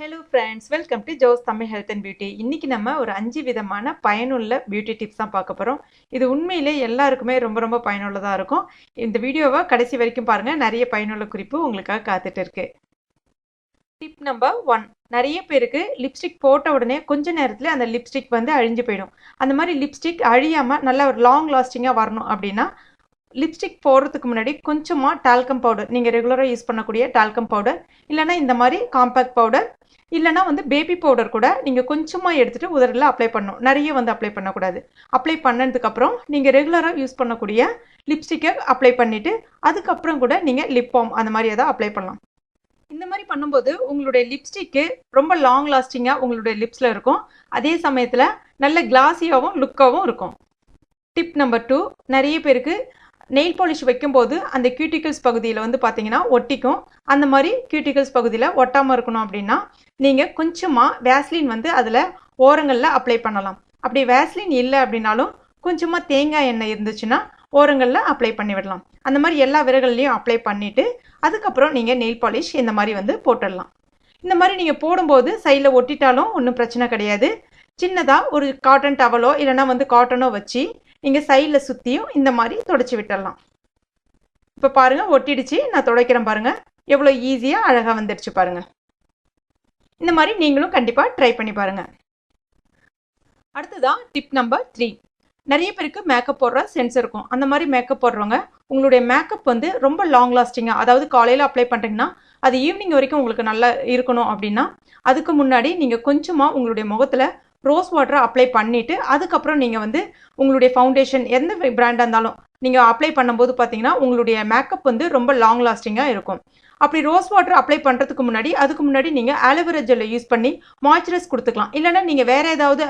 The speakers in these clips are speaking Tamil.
Hello friends welcome to Jo's Tamil health and beauty இன்றைக்கி நம்ம ஒரு அஞ்சு விதமான பயனுள்ள பியூட்டி டிப்ஸ் தான் பார்க்க போகிறோம் இது உண்மையிலே எல்லாருக்குமே ரொம்ப ரொம்ப பயனுள்ளதாக இருக்கும். இந்த வீடியோவை கடைசி வரைக்கும் பாருங்கள் நிறைய பயனுள்ள குறிப்பு உங்களுக்காக காத்துட்டு இருக்கு. டிப் நம்பர் ஒன் நிறைய பேருக்கு லிப்ஸ்டிக் போட்ட உடனே கொஞ்ச நேரத்தில் அந்த லிப்ஸ்டிக் வந்து அழிஞ்சு போயிடும். அந்த மாதிரி லிப்ஸ்டிக் அழியாமல் நல்ல ஒரு லாங் லாஸ்டிங்காக வரணும் அப்படின்னா லிப்ஸ்டிக் போடுறதுக்கு முன்னாடி கொஞ்சமாக டால்கம் பவுடர் நீங்கள் ரெகுலராக யூஸ் பண்ணக்கூடிய டால்கம் பவுடர் இல்லைனா இந்த மாதிரி காம்பேக்ட் பவுடர் இல்லைனா வந்து பேபி பவுடர் கூட நீங்கள் கொஞ்சமாக எடுத்துகிட்டு உதரில் அப்ளை பண்ணணும். நிறைய வந்து அப்ளை பண்ணக்கூடாது. அப்ளை பண்ணதுக்கப்புறம் நீங்கள் ரெகுலராக யூஸ் பண்ணக்கூடிய லிப்ஸ்டிக்கை அப்ளை பண்ணிவிட்டு அதுக்கப்புறம் கூட நீங்கள் லிப் பாம் அந்த மாதிரி எதாவது அப்ளை பண்ணலாம். இந்த மாதிரி பண்ணும்போது உங்களுடைய லிப்ஸ்டிக்கு ரொம்ப லாங் லாஸ்டிங்காக உங்களுடைய லிப்ஸில் இருக்கும். அதே சமயத்தில் நல்ல கிளாஸியாகவும் லுக்காகவும் இருக்கும். டிப் நம்பர் டூ நிறைய பேருக்கு நெயில் பாலிஷ் வைக்கும்போது அந்த கியூட்டிகல்ஸ் பகுதியில் வந்து பார்த்தீங்கன்னா ஒட்டிக்கும். அந்த மாதிரி கியூட்டிகல்ஸ் பகுதியில் ஒட்டாமல் இருக்கணும் அப்படின்னா நீங்கள் கொஞ்சமாக வேஸ்லின் வந்து அதில் ஓரங்களில் அப்ளை பண்ணலாம். அப்படி வேஸ்லின் இல்லை அப்படின்னாலும் கொஞ்சமாக தேங்காய் எண்ணெய் இருந்துச்சுன்னா ஓரங்களில் அப்ளை பண்ணி விடலாம். அந்த மாதிரி எல்லா விரகள்லையும் அப்ளை பண்ணிவிட்டு அதுக்கப்புறம் நீங்கள் நெயில் பாலிஷ் இந்த மாதிரி வந்து போட்டுடலாம். இந்த மாதிரி நீங்கள் போடும்போது சைடில் ஒட்டிட்டாலும் ஒன்றும் பிரச்சனை கிடையாது. சின்னதாக ஒரு காட்டன் டவலோ இல்லைனா வந்து காட்டனோ வச்சு நீங்கள் சைடில் சுற்றியும் இந்த மாதிரி தொடச்சி விட்டுடலாம் இப்போ பாருங்கள் ஒட்டிடுச்சு. நான் துடைக்கிறேன் பாருங்கள் எவ்வளோ ஈஸியாக அழகாக வந்துடுச்சு பாருங்கள் இந்த மாதிரி நீங்களும் கண்டிப்பாக ட்ரை பண்ணி பாருங்கள் அடுத்ததான் டிப் நம்பர் த்ரீ நிறைய பேருக்கு மேக்கப் போடுற சென்ஸ் இருக்கும். அந்த மாதிரி மேக்கப் போடுறவங்க உங்களுடைய மேக்கப் வந்து ரொம்ப லாங் லாஸ்டிங்காக அதாவது காலையில் அப்ளை பண்ணுறீங்கன்னா அது ஈவினிங் வரைக்கும் உங்களுக்கு நல்லா இருக்கணும் அப்படின்னா அதுக்கு முன்னாடி நீங்கள் கொஞ்சமாக உங்களுடைய முகத்தில் ரோஸ் வாட்டரை அப்ளை பண்ணிவிட்டு அதுக்கப்புறம் நீங்கள் வந்து உங்களுடைய ஃபவுண்டேஷன் எந்த பிராண்டாக இருந்தாலும் நீங்கள் அப்ளை பண்ணும்போது பார்த்தீங்கன்னா உங்களுடைய மேக்கப் வந்து ரொம்ப லாங் லாஸ்டிங்காக இருக்கும். அப்படி ரோஸ் வாட்டர் அப்ளை பண்ணுறதுக்கு முன்னாடி அதுக்கு முன்னாடி நீங்கள் ஆலோவேரா ஜெல்லை யூஸ் பண்ணி மாய்ச்சரைஸ் கொடுத்துக்கலாம். இல்லைனா நீங்கள் வேறு ஏதாவது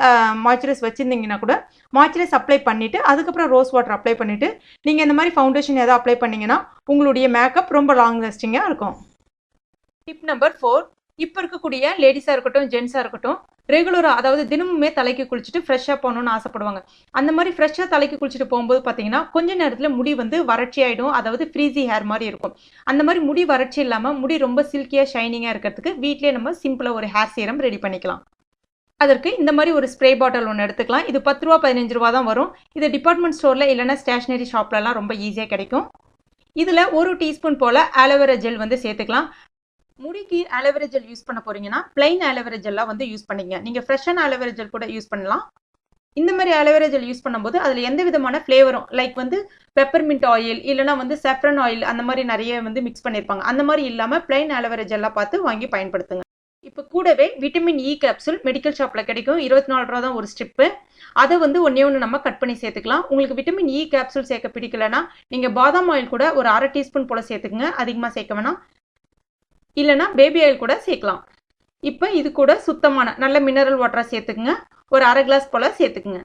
மாய்ச்சரைஸ் வச்சுருந்தீங்கன்னா கூட மாய்ச்சரைஸ் அப்ளை பண்ணிவிட்டு அதுக்கப்புறம் ரோஸ் வாட்டர் அப்ளை பண்ணிவிட்டு நீங்கள் இந்த மாதிரி ஃபவுண்டேஷன் எதாவது அப்ளை பண்ணிங்கன்னா உங்களுடைய மேக்கப் ரொம்ப லாங் லாஸ்டிங்காக இருக்கும். டிப் நம்பர் ஃபோர் இப்போ இருக்கக்கூடிய லேடிஸாக இருக்கட்டும் ஜென்ஸாக இருக்கட்டும் ரெகுலராக அதாவது தினமுமே தலைக்கு குளிச்சுட்டு ஃப்ரெஷ்ஷாக போகணுன்னு ஆசைப்படுவாங்க. அந்த மாதிரி ஃப்ரெஷ்ஷாக தலைக்கு குளிச்சுட்டு போகும்போது பார்த்தீங்கன்னா கொஞ்ச நேரத்தில் முடி வந்து வறட்சி ஆகிடும் அதாவது ஃப்ரீசி ஹேர் மாதிரி இருக்கும். அந்த மாதிரி முடி வறட்சி இல்லாமல் முடி ரொம்ப சில்கியாக ஷைனிங்காக இருக்கிறதுக்கு வீட்டிலே நம்ம சிம்பிளாக ஒரு ஹேர் சீரம் ரெடி பண்ணிக்கலாம். அதற்கு இந்த மாதிரி ஒரு ஸ்ப்ரே பாட்டில் ஒன்று எடுத்துக்கலாம். இது பத்து ரூபா பதினஞ்சு ரூபா தான் வரும். இது டிபார்ட்மெண்ட் ஸ்டோரில் இல்லைனா ஸ்டேஷ்னரி ஷாப்லலாம் ரொம்ப ஈஸியாக கிடைக்கும். இதில் ஒரு டீஸ்பூன் போல் ஆலோவேரா ஜெல் வந்து சேர்த்துக்கலாம். முடிக்கு ஆலோவேரா ஜெல் யூஸ் பண்ண போறீங்கன்னா பிளைன் ஆலோவேரா வந்து யூஸ் பண்ணிங்க. நீங்கள் ஃப்ரெஷ்ஷான ஆலோவேரா ஜெல் கூட யூஸ் பண்ணலாம். இந்த மாதிரி ஆலோவேரா ஜெல் யூஸ் பண்ணும்போது அதில் எந்த விதமான ஃப்ளேவரும் லைக் வந்து பெப்பர்மிண்ட் ஆயில் இல்லைனா வந்து செஃப்ரன் ஆயில் அந்த மாதிரி நிறைய வந்து மிக்ஸ் பண்ணியிருப்பாங்க அந்த மாதிரி இல்லாமல் பிளைன் ஆலோவேரா பார்த்து வாங்கி பயன்படுத்துங்க. இப்போ கூடவே விட்டமின் இ கேப்சூல் மெடிக்கல் ஷாப்பில் கிடைக்கும். இருபத்தி நாலு ரூபா தான் ஒரு ஸ்ட்ரிப்பு அதை வந்து ஒன்றே ஒன்று நம்ம கட் பண்ணி சேர்த்துக்கலாம். உங்களுக்கு விட்டமின் இ கேப்சூல் சேர்க்க பிடிக்கலன்னா நீங்கள் பாதாம் ஆயில் கூட ஒரு அரை டீஸ்பூன் போல் சேர்த்துக்குங்க. அதிகமாக சேர்க்க வேணாம். இல்லைனா பேபி ஆயில் கூட சேர்க்கலாம். இப்போ இது கூட சுத்தமான நல்ல மினரல் வாட்டரை சேர்த்துக்குங்க. ஒரு அரை கிளாஸ் போல் சேர்த்துக்குங்க.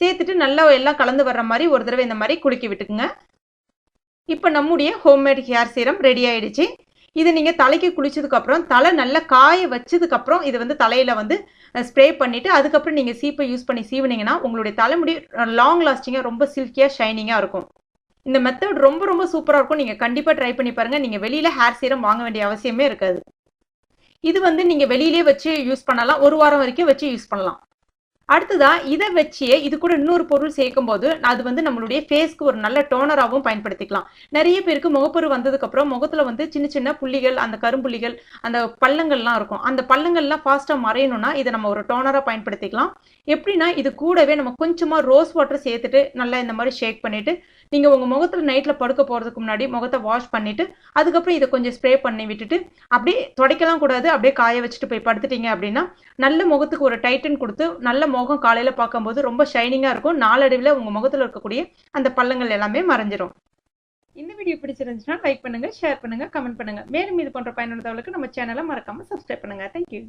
சேர்த்துட்டு நல்லா எல்லாம் கலந்து வர்ற மாதிரி ஒரு தடவை இந்த மாதிரி குலுக்கி விட்டுக்குங்க. இப்போ நம்முடைய ஹோம்மேட் ஹேர் சீரம் ரெடி ஆயிடுச்சு. இது நீங்கள் தலைக்கு குளிச்சதுக்கப்புறம் தலை நல்லா காய வச்சதுக்கப்புறம் இது வந்து தலையில் வந்து ஸ்ப்ரே பண்ணிவிட்டு அதுக்கப்புறம் நீங்கள் சீப்பை யூஸ் பண்ணி சீவினீங்கன்னா உங்களுடைய தலைமுடி லாங் லாஸ்டிங்காக ரொம்ப சில்கியாக ஷைனிங்காக இருக்கும். இந்த மெத்தட் ரொம்ப ரொம்ப சூப்பராக இருக்கும். நீங்கள் கண்டிப்பாக ட்ரை பண்ணி பாருங்கள் நீங்கள் வெளியில் ஹேர் சீரம் வாங்க வேண்டிய அவசியமே இருக்காது. இது வந்து நீங்கள் வெளியிலே வச்சு யூஸ் பண்ணலாம். ஒரு வாரம் வரைக்கும் வச்சு யூஸ் பண்ணலாம். அடுத்ததா இதை வச்சே இது கூட இன்னொரு பொருள் சேர்க்கும் போது அது வந்து நம்மளுடைய ஃபேஸ்க்கு ஒரு நல்ல டோனராகவும் பயன்படுத்திக்கலாம். நிறைய பேருக்கு முகப்பொரு வந்ததுக்கப்புறம் முகத்தில் வந்து சின்ன சின்ன புள்ளிகள் அந்த கரும்புள்ளிகள் அந்த பள்ளங்கள்லாம் இருக்கும். அந்த பள்ளங்கள்லாம் ஃபாஸ்ட்டாக மறையணும்னா இதை நம்ம ஒரு டோனராக பயன்படுத்திக்கலாம். எப்படின்னா இது கூடவே நம்ம கொஞ்சமாக ரோஸ் வாட்டர் சேர்த்துட்டு நல்லா இந்த மாதிரி ஷேக் பண்ணிவிட்டு நீங்கள் உங்கள் முகத்தில் நைட்டில் படுக்க போகிறதுக்கு முன்னாடி முகத்தை வாஷ் பண்ணிவிட்டு அதுக்கப்புறம் இதை கொஞ்சம் ஸ்ப்ரே பண்ணி விட்டுட்டு அப்படியே துடைக்கலாம் கூடாது. அப்படியே காய வச்சுட்டு போய் படுத்துட்டீங்க அப்படின்னா நல்ல முகத்துக்கு ஒரு டைட்டன் கொடுத்து நல்ல முகம் காலையில் பார்க்கும்போது ரொம்ப ஷைனிங்காக இருக்கும். நாளடைவில் உங்கள் முகத்தில் இருக்கக்கூடிய அந்த பள்ளங்கள் எல்லாமே மறைஞ்சிரும். இந்த வீடியோ பிடிச்சிருந்துச்சுன்னா லைக் பண்ணுங்கள் ஷேர் பண்ணுங்கள் கமெண்ட் பண்ணுங்கள் மேலும் இது போன்ற பயனுள்ள நம்ம சேனலை மறக்காமல் சப்ஸ்கிரைப் பண்ணுங்கள் தேங்க்யூ